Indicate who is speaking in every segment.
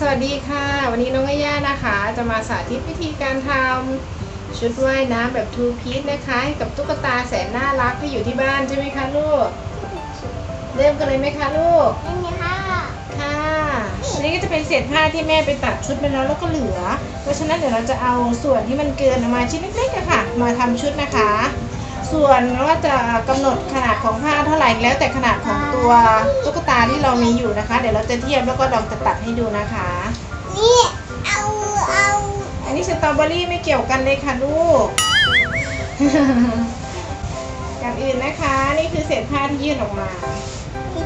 Speaker 1: สวัสดีค่ะ วันนี้น้องย่านะคะ จะมาสาธิตวิธีการทำชุดว่ายน้ำแบบทูพีซนะคะให้กับตุ๊กตาแสนน่ารักที่อยู่ที่บ้านใช่ไหมคะลูก เริ่มกันเลยไหมคะลูก
Speaker 2: นี่ไงค่ะ
Speaker 1: ค่ะอันนี้ก็จะเป็นเศษผ้าที่แม่ไปตัดชุดไปแล้วแล้วก็เหลือ เพราะฉะนั้นเดี๋ยวเราจะเอาส่วนที่มันเกินออกมาชิ้นเล็กๆอะค่ะ มาทำชุดนะคะ ส่วนว่าจะกำหนดขนาดของผ้าเท่าไหร่แล้วแต่ขนาดของตัวตุ๊กตาที่เรามีอยู่นะคะ เดี๋ยวเราจะเทียบแล้วก็ลองจะตัดให้ดูนะคะ
Speaker 2: นี่เอาเอา
Speaker 1: อันนี้สตรอเบอรี่ไม่เกี่ยวกันเลยค่ะลูกอย่างอื่นนะคะ นี่คือเศษผ้าที่ยื่นออกมา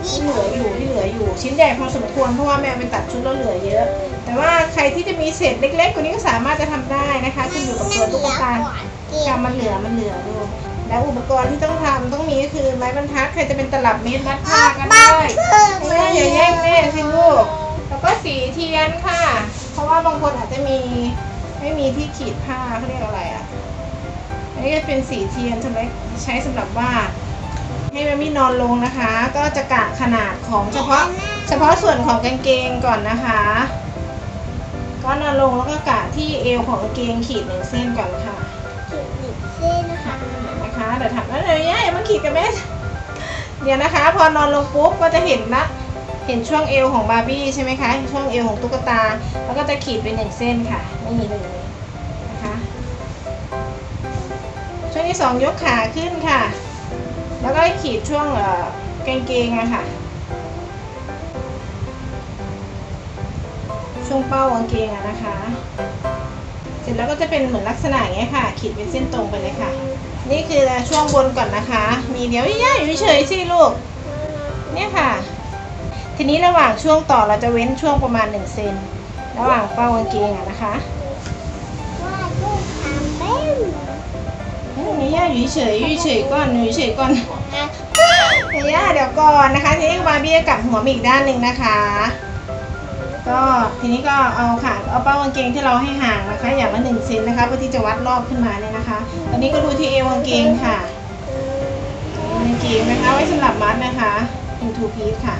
Speaker 1: ที่เหลืออยู่ที่เหลืออยู่ ชิ้นใหญ่พอสมควรเพราะว่าแม่เอาไปตัดชุดแล้วเหลือเยอะ แต่ว่าใครที่จะมีเศษเล็กๆกว่านี้ก็สามารถจะทำได้นะคะขึ้นอยู่กับตัวตุ๊กตา
Speaker 2: เก็
Speaker 1: ค่ะ
Speaker 2: บ
Speaker 1: มันเหลือมันเหลือลูก แล้วอุปกรณ์ที่ต้องทำต้องมีก็คือไม้บรรทัดใครจะเป็นตลับเมตรมัดผ้าก็ได้แม่อย่าแย่งแม่สิลูกแล้วก็สีเทียนค่ะ เพราะว่าบางคนอาจจะมีไม่มีที่ขีดผ้าเขาเรียกอะไรอะอันนี้ก็เป็นสีเทียนใช่ไหมใช้สำหรับวาดให้แม่มี่นอนลงนะคะ ก็จะกะขนาดของเฉพาะเฉพาะส่วนของกางเกงก่อนนะคะ ก็นอนลงแล้วก็กะที่เอวของกางเกงขีดหนึ่งเส้นก่อนค่ะ
Speaker 2: จุดหนึ่งเส้นนะคะ
Speaker 1: นะคะเดี๋ยวทำแล้วเดี๋ยวย่าอย่ามาขีดกับแม่เดี๋ยวนะคะ พอนอนลงปุ๊บก็จะเห็นละเห็นช่วงเอวของบาร์บี้ใช่ไหมคะช่วงเอวของตุ๊กตา แล้วก็จะขีดเป็นหนึ่งเส้นค่ะ ไม่มีเลยนะคะช่วงที่สองยกขาขึ้นค่ะ แล้วก็ขีดช่วงเอ่อกางเกงอะค่ะ ช่วงเป้ากางเกงอะนะคะ เสร็จแล้วก็จะเป็นเหมือนลักษณะอย่างเงี้ยค่ะ ขีดเป็นเส้นตรงไปเลยค่ะ นี่คือช่วงบนก่อนนะคะ มีเดี๋ยวย่าอยู่เฉยๆสิลูก เนี่ยค่ะ ทีนี้ระหว่างช่วงต่อเราจะเว้นช่วงประมาณ1เซนระหว่างเป้ากางเกงอะนะคะ
Speaker 2: ว่าลูกทำเป็น
Speaker 1: เฮ้ย่าอยู่เฉยๆอยู่เฉยก่อนอยู่เฉยก่อน
Speaker 2: นี่
Speaker 1: ย่าเดี๋ยวก่อนนะคะทีนี้บาร์บี้กลับหัวมาอีกด้านหนึ่งนะคะ ก็ทีนี้ก็เอาค่ะเอาเป้ากางเกงที่เราให้ห่างนะคะ อย่างละหนึ่งเซนนะคะเพื่อที่จะวัดรอบขึ้นมาเนี่ยนะคะ ตอนนี้ก็ดูที่เอวกางเกงค่ะเอวกางเกงนะคะไว้สำหรับมัดนะคะเป็นทูพีซค่ะ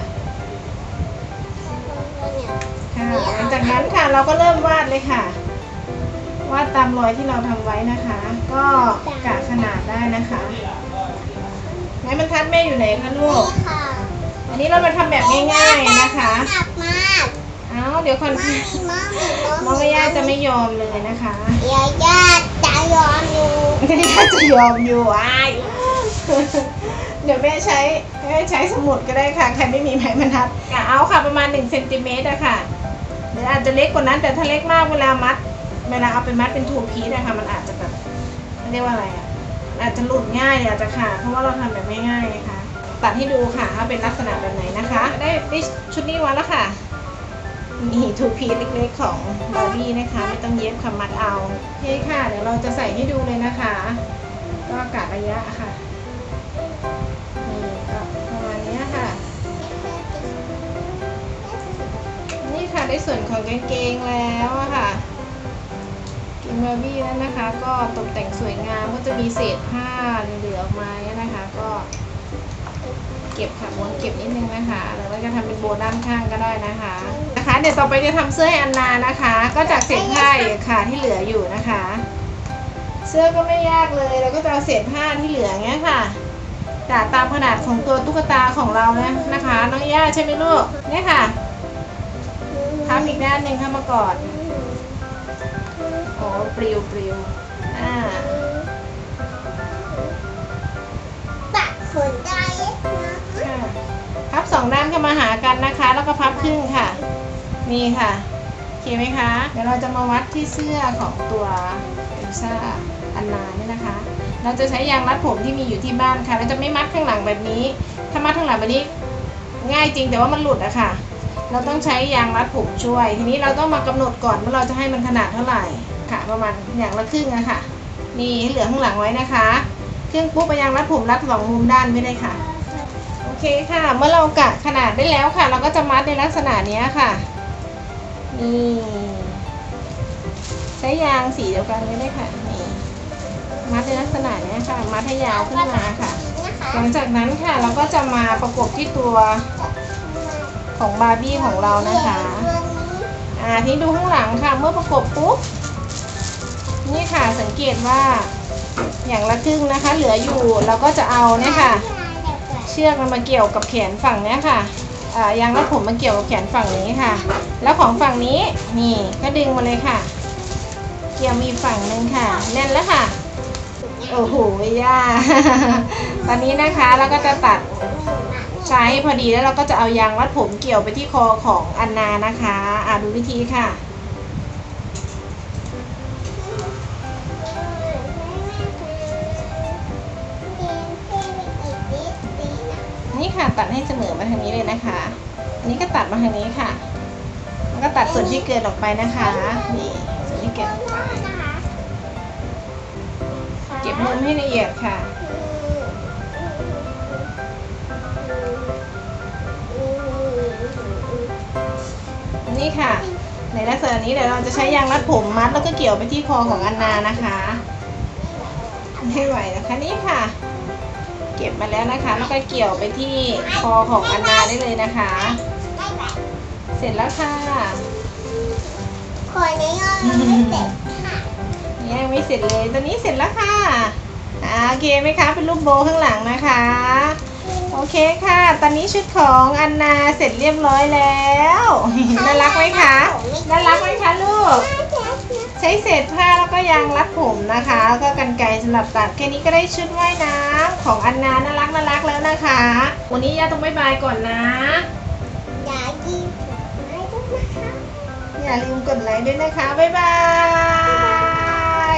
Speaker 1: ค่ะ หลังจากนั้นค่ะเราก็เริ่มวาดเลยค่ะ วาดตามรอยที่เราทำไว้นะคะ ก็กะขนาดได้นะคะไหนบรรทัดแม่อยู่ไหนคะลู
Speaker 2: นี่
Speaker 1: ก
Speaker 2: ค่ะ
Speaker 1: อันนี้เรามาทำแบบง่ายๆนะคะ
Speaker 2: หนักมาก
Speaker 1: เอาเดี๋ยวคนพี่
Speaker 2: มามี
Speaker 1: น้องก็ย่าจะไม่ยอมเลยนะคะ
Speaker 2: ยาย่าจะยอมอยู่
Speaker 1: ย่าจะยอมอยู่อ้ายเดี๋ยวแม่ใช้แม่ใช้สมุดก็ได้ค่ะ ใครไม่มีไม้บรรทัดกะเอาค่ะประมาณ1เซนติเมตรอะค่ะหรืออาจจะเล็กกว่านั้นแต่ถ้าเล็กมากเวลามัด เวลาเอาไปมัดเป็นทูพีซนะคะมันอาจจะแบบเรียกว่าอะไรอะอาจจะหลุดง่ายหรืออาจจะขาดเพราะว่าเราทำแบบไม่ง่ายนะคะตัดให้ดูค่ะว่าเป็นลักษณะแบบไหนนะคะ ได้ได้ชุดนี้มาแล้วค่ะ มีทูพีเล็กๆของบาร์บี้นะคะ ไม่ต้องเย็บค่ะมัดเอาโอเคค่ะ เดี๋ยวเราจะใส่ให้ดูเลยนะคะ ก็กะระยะค่ะนี่ก็ประมาณนี้ค่ะ นี่ค่ะในส่วนของกางเกงแล้วค่ะเกงบาร์บี้นั้นนะคะ ก็ตกแต่งสวยงามก็จะมีเศษผ้าเหลือออกมาเนี่ยนะคะ ก็ เก็บค่ะม้วนเก็บนิดนึงนะคะ แล้วเราจะทำเป็นโบด้านข้างก็ได้นะคะ นะคะ เดี๋ยวต่อไปจะทำเสื้อให้อันนานะคะ ก็จากเศษผ้าอีกค่ะที่เหลืออยู่นะคะ เสื้อก็ไม่ยากเลยเราก็จะเอาเศษผ้าที่เหลือเงี้ยค่ะจากตามขนาดของตัวตุ๊กตาของเรานะนะคะ น้องย่าใช่ไหมลูกเนี่ยค่ะทำอีกด้านหนึ่งเข้ามาก่อนโอ้ปลิวปลิวอ่า
Speaker 2: ตัดขนได้
Speaker 1: องด้านเข้ามาหากันนะคะ แล้วก็พับครึ่งค่ะ นี่ค่ะโอเคไหมคะ เดี๋ยวเราจะมาวัดที่เสื้อของตัวเอลซ่าอันนาเนี่ยนะคะ เราจะใช้ยางรัดผมที่มีอยู่ที่บ้านค่ะ เราจะไม่มัดข้างหลังแบบนี้ ถ้ามัดข้างหลังแบบนี้ง่ายจริงแต่ว่ามันหลุดอะค่ะ เราต้องใช้ยางรัดผมช่วย ทีนี้เราต้องมากำหนดก่อนว่าเราจะให้มันขนาดเท่าไหร่ค่ะ ประมาณอย่างละครึ่งอะค่ะ นี่เหลือข้างหลังไว้นะคะ เครึ่องปุ๊บเอายางรัดผมรัดสองมุมด้านไม่ได้ค่ะ เคค่ะ เมื่อเรากะขนาดได้แล้วค่ะ เราก็จะมัดในลักษณะเนี้ยค่ะ นี่ใช้ยางสีเดียวกันไม่ได้ค่ะนี่มัดในลักษณะเนี้ยค่ะ มัดให้ยาวขึ้นมาค่ะ
Speaker 2: นะคะ
Speaker 1: หลังจากนั้นค่ะเราก็จะมาประกบที่ตัวของบาร์บี้ของเรานะคะ
Speaker 2: ตัวนี้
Speaker 1: อ่าอ่าที่ดูข้างหลังค่ะ เมื่อประกบปุ๊บ นี่ค่ะสังเกตว่าอย่างละครึ่งนะคะ เหลืออยู่เราก็จะเอาเนี่ยค่ะเชือกมันมาเกี่ยวกับแขนฝั่งนี้ค่ะยางรัดผมมาเกี่ยวกับแขนฝั่งนี้ค่ะ แล้วของฝั่งนี้นี่ก็ดึงมาเลยค่ะ เกี่ยวมีฝั่งหนึ่งค่ะ แน่นแล้วค่ะ โอ้โหย่าตอนนี้นะคะเราก็จะตัดใช้พอดีแล้วเราก็จะเอายางรัดผมเกี่ยวไปที่คอของอันนานะคะ อ่าดูวิธีค่ะ ตัดให้เสมอมาทางนี้เลยนะคะ อันนี้ก็ตัดมาทางนี้ค่ะ แล้วก็ตัดส่วนที่เกินออกไปนะคะ นี่ส่วนที่เกินออกไป เก็บมุมให้ละเอียดค่ะ นี่ค่ะ ในลักษณะนี้เดี๋ยวเราจะใช้ยางรัดผมมัดแล้วก็เกี่ยวไปที่คอของอันนานะคะ ไม่ไหวนะคะนี่ค่ะ เก็บมาแล้วนะคะแล้วก็เกี่ยวไปที่คอของอันนาได้เลยนะคะ เสร็จแล้วค่ะ
Speaker 2: คนนี้ยังไม่เสร็จค่ะ
Speaker 1: นี่ยังไม่เสร็จเลยตอนนี้เสร็จแล้วค่ะอ่าโอเคไหมคะเป็นรูปโบว์ข้างหลังนะคะ โอเคค่ะ ตอนนี้ชุดของอันนาเสร็จเรียบร้อยแล้วน่ารักไหมคะน่ารักไหมคะลูกใช้เศษผ้าแล้วก็ยางรัดผมนะคะ แล้วก็กันไกรสำหรับตัดแค่นี้ก็ได้ชุดว่ายน้ำของอันนาน่ารักน่ารักแล้วนะคะ วันนี้ย่าต้องบายบายก่อนนะ
Speaker 2: อย่ากินไม่ต้องนะคะ
Speaker 1: อย่าลืมกดไลค์ด้วยนะคะ บ๊ายบา